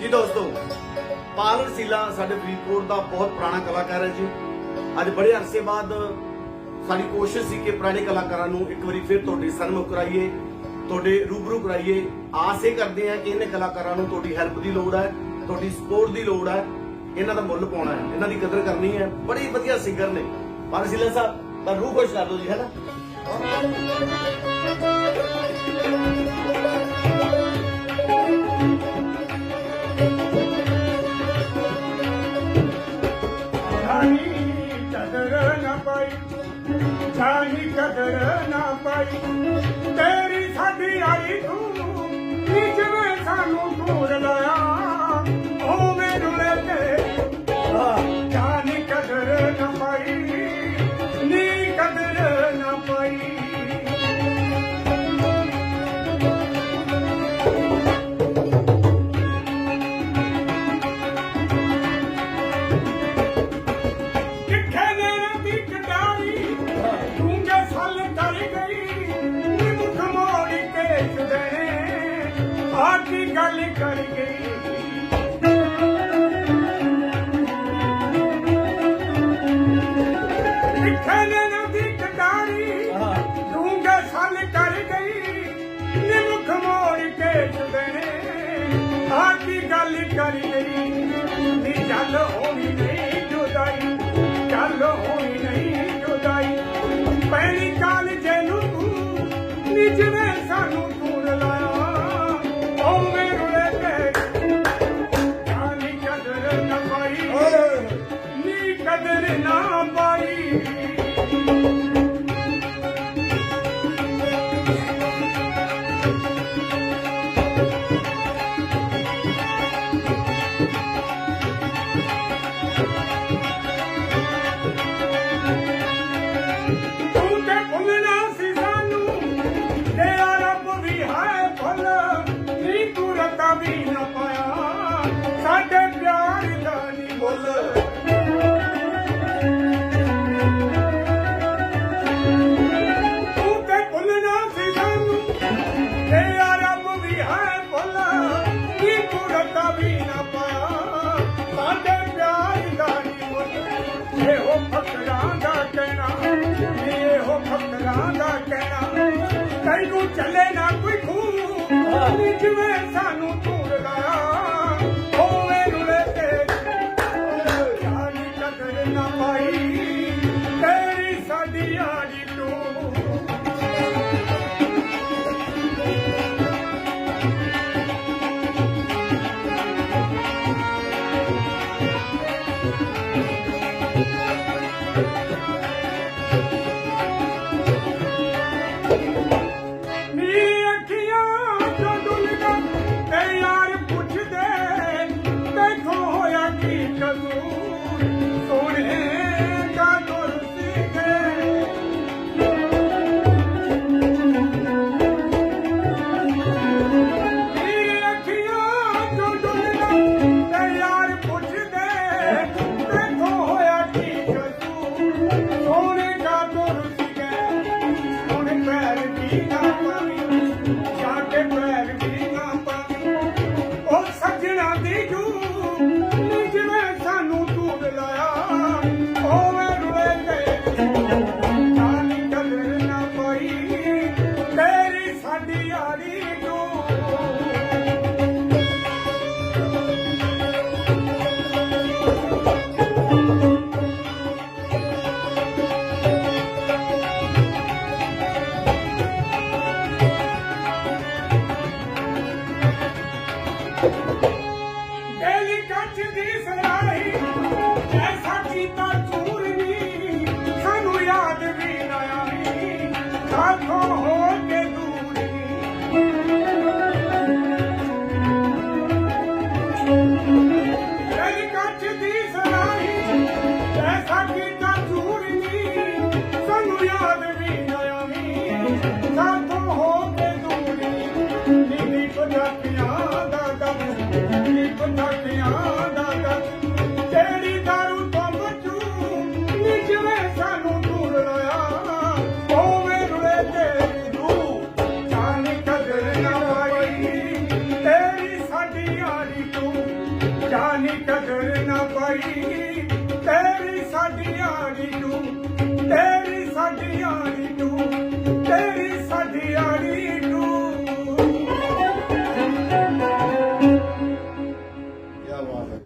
ਜੀ ਦੋਸਤੋ ਪਾਲ ਰਸੀਲਾ ਸਾਡੇ ਫਰੀਦਕੋਟ ਦਾ ਬਹੁਤ ਪੁਰਾਣਾ ਕਲਾਕਾਰ ਹੈ ਜੀ। ਅੱਜ ਬੜੇ ਅਰਸੇ ਬਾਅਦ ਸਾਡੀ ਕੋਸ਼ਿਸ਼ ਸੀ ਕਿ ਪੁਰਾਣੇ ਕਲਾਕਾਰਾਂ ਨੂੰ ਇੱਕ ਵਾਰੀ ਫਿਰ ਤੁਹਾਡੇ ਸਨਮੁਖ ਕਰਾਈਏ, ਤੁਹਾਡੇ ਰੂਬਰੂ ਕਰਾਈਏ। ਆਸ ਇਹ ਕਰਦੇ ਆ ਕਿ ਇਹਨਾਂ ਕਲਾਕਾਰਾਂ ਨੂੰ ਤੁਹਾਡੀ ਹੈਲਪ ਦੀ ਲੋੜ ਹੈ, ਤੁਹਾਡੀ ਸਪੋਰਟ ਦੀ ਲੋੜ ਹੈ। ਇਹਨਾਂ ਦਾ ਮੁੱਲ ਪਾਉਣਾ ਹੈ, ਇਹਨਾਂ ਦੀ ਕਦਰ ਕਰਨੀ ਹੈ। ਬੜੇ ਵਧੀਆ ਸਿੰਗਰ ਨੇ। ਪਾਲ ਰਸੀਲਾ ਸਾਹਿਬ ਤਾਂ ਰੂਹ ਖੁਸ਼ ਕਰ ਦਿਓ ਜੀ, ਹੈ ਨਾ? ਜਾਨੀ ਕਦਰ ਨਾ ਪਾਈ ਜਾਨੀ ਕਦਰ ਨਾ ਪਾਈ ਆਕੀ ਗੱਲ ਕਰ ਗਈ। ਕਿੱਥੇ ਨੈਣਾ ਦੀ ਫਲ ਕਰ ਗਈ। ਨੀ ਮੁਖ ਮੋੜ ਕੇ ਛੁਡਣੇ ਆਕੀ ਗੱਲ ਕਰ ਗਈ। ਨੀ ਚੱਲ ਹੋਣੀ ਨਹੀਂ ਜੁਦਾਈ। ਚੱਲ ਹੋਣੀ ਨਹੀਂ ਤੂੰ ਵੀ ਨਾ ਪਾਇਆ ਸਾਡੇ ਪਿਆਰ ਦਾ ਨੀ ਮੁੱਲ। ਇਹੋ ਫਕਰਾਂ ਦਾ ਕਹਿਣਾ। ਇਹੋ ਫਕਰਾਂ ਦਾ ਕਹਿਣਾ। ਤੈਨੂੰ ਚੱਲੇ ਨਾ ਕੋਈ ਖੂਹ। ਜਿਵੇਂ ਸਾਨੂੰ ਤੂਰ ਲਾਇਆ। ਹੋਵੇ ਰੁਲੇ ਤੇ। ਜਾਨੀ ਕਦਰ ਨਾ ਪਾਈ। Thank you. ਹੋ ਕੇ ਦੂਰੀ, ਨੀਵੀ ਪੰਜਾਬੀਆਂ ਦਾ ਦਮ ਤੇਰੀ ਦਾਰੂ ਤੋਂ ਨਾ ਪਾਈ। ਤੇਰੀ ਸਾਡੀ ਯਾਰੀ ਤੂੰ ਜਾਣੀ ਕਦਰ ਨਾ ਪਾਈ। ਤੇਰੀ ਸਾਡੀ ਤੂੰ, ਤੇਰੀ ਸਾਡੀ ਯਾਰੀ